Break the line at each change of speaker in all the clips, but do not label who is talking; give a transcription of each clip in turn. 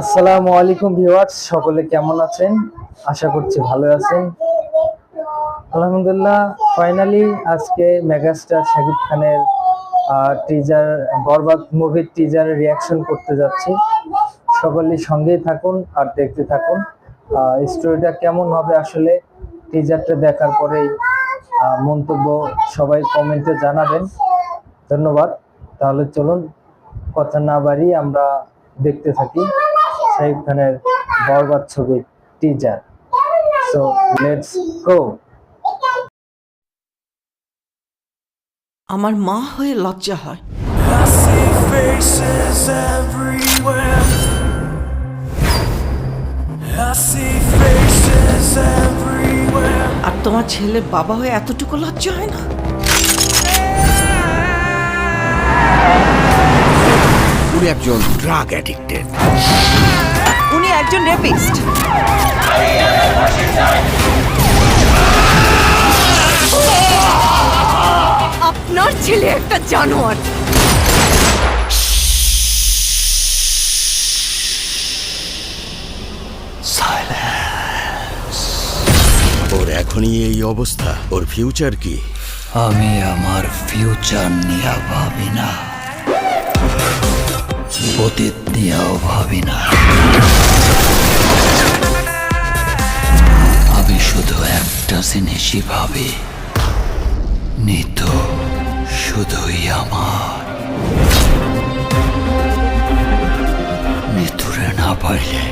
আসসালামু আলাইকুম ভিউয়ার্স, সকলে কেমন আছেন? আশা করছি ভালো আছেন। আলহামদুলিল্লাহ ফাইনালি আজকে মেগাস্টার শাকিব খানের টিজার বরবাদ মুভির টিজারের রিয়াকশন করতে যাচ্ছি। সকলেই সঙ্গেই থাকুন আর দেখতে থাকুন। স্টোরিটা কেমন হবে আসলে টিজারটা দেখার পরেই মন্তব্য সবাই কমেন্টে জানাবেন। ধন্যবাদ। তাহলে চলুন, কথা না বাড়িয়ে আমরা দেখতে থাকি। শাহিদ খানের বরবাদ ছবির টিজার সো লেটস গো
আমার মা হয়ে লজ্জা হয়. আর তোমার ছেলে বাবা হয়ে এতটুকু লজ্জা হয় না?
একজন ড্রাগ অ্যাডিক্টেড
উনি একজন রেপিস্ট আপনার ছেলে একটা জানোয়ার।
ওর এখনই এই অবস্থা। ওর ফিউচার কি?
আমি আমার ফিউচার নিয়ে ভাবি না। অতীত নিয়েও ভাবি না। আমি শুধু একটা জিনিসই ভাবি। নিত শুধুই আমার। নিতুরে না পাইলে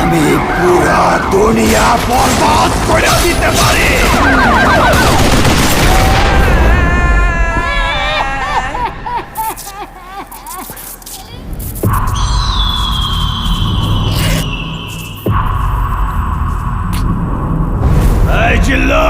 আমি পুরা দুনিয়া বরবাদ করে দিতে পারি। এই জিল্লা